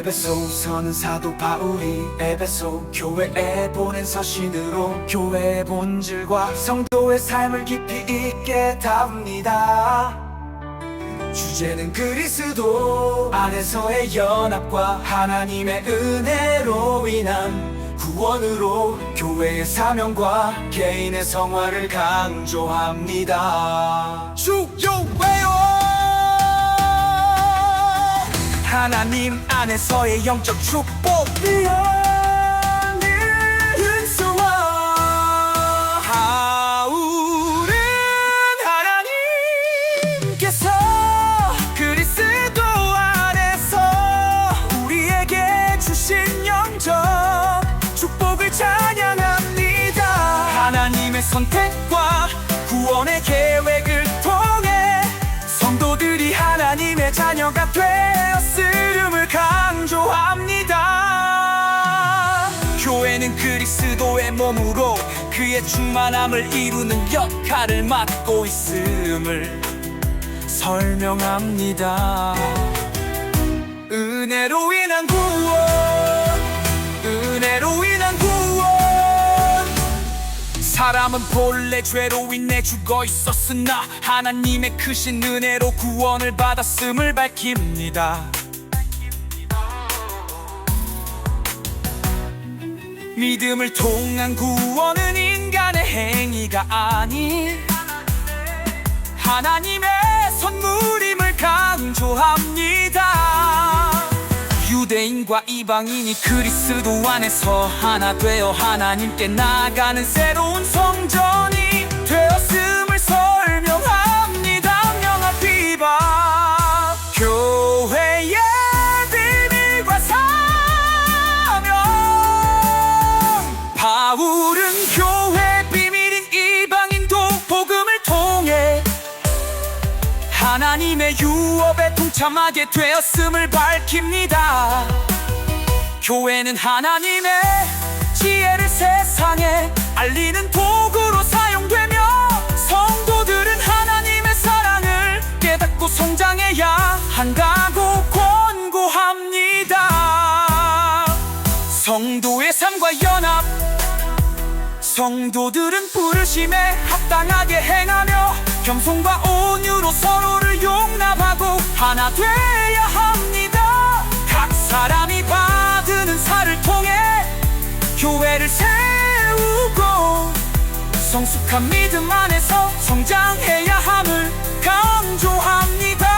에베소 서는 사도 바울이 에베소 교회에 보낸 서신으로 교회의 본질과 성도의 삶을 깊이 있게 다룹니다. 주제는 그리스도 안에서의 연합과 하나님의 은혜로 인한 구 원으로 교회의 사명과 개인의 성화를 강조합니다. 주요회요. 하나님 안에서의 영적 축복 미안 하나님의 선택과 구원의 계획을 통해 성도들이 하나님의 자녀가 되었음을 강조합니다. 교회는 그리스도의 몸으로 그의 충만함을 이루는 역할을 맡고 있음을 설명합니다. 사람은 본래 죄로 인해 죽어 있었으나 하나님의 크신 은혜로 구원을 받았음을 밝힙니다. 믿음을 통한 구원은 인간의 행위가 아닌 하나님의 선물임을 강조합니다. 유대인과 이방인이 그리스도 안에서 하나 되어 하나님께 나아가는 새로운 성전이 되었음을 설명합니다. 명합 비바 교회의 비밀과 사명 바울은 교회 비밀인 이방인도 복음을 통해 하나님의 유업에 동참하게 되었음을 밝힙니다. 교회는 하나님의 지혜를 세상에 알리는 도구로 사용되며 성도들은 하나님의 사랑을 깨닫고 성장해야 한다고 권고합니다. 성도의 삶과 연합 성도들은 부르심에 합당하게 행하며 겸손과 온유로 서로를 용납하고 하나 되어야 합니다. 각 사람이 받 은 은사를 통해 교회를 세우고 성숙한 믿음 안에서 성장해야 함을 강조합니다.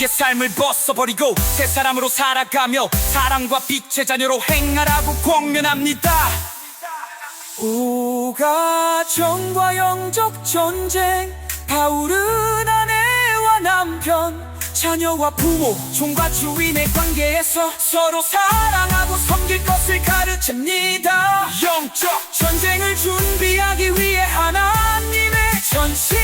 옛 삶을 벗어버리고 새 사람으로 살아가며 사랑과 빛의 자녀로 행하라고 공면합니다. 오가정과 영적 전쟁 바울은 아내와 남편 자녀와 부모 종과 주인의 관계에서 서로 사랑하고 섬길 것을 가르칩니다. 영적 전쟁을 준비하기 위해 하나님의 전신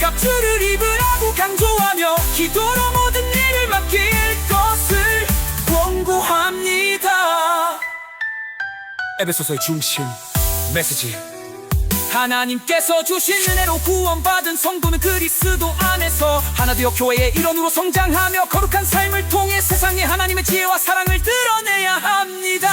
갑주를 입으라고 강조하며 기도로 모든 일을 맡길 것을 권고합니다. 에베소서의 중심 메시지 하나님께서 주신 은혜로 구원받은 성도는 그리스도 안에서 하나 되어 교회의 일원으로 성장하며 거룩한 삶을 통해 세상에 하나님의 지혜와 사랑을 드러내야 합니다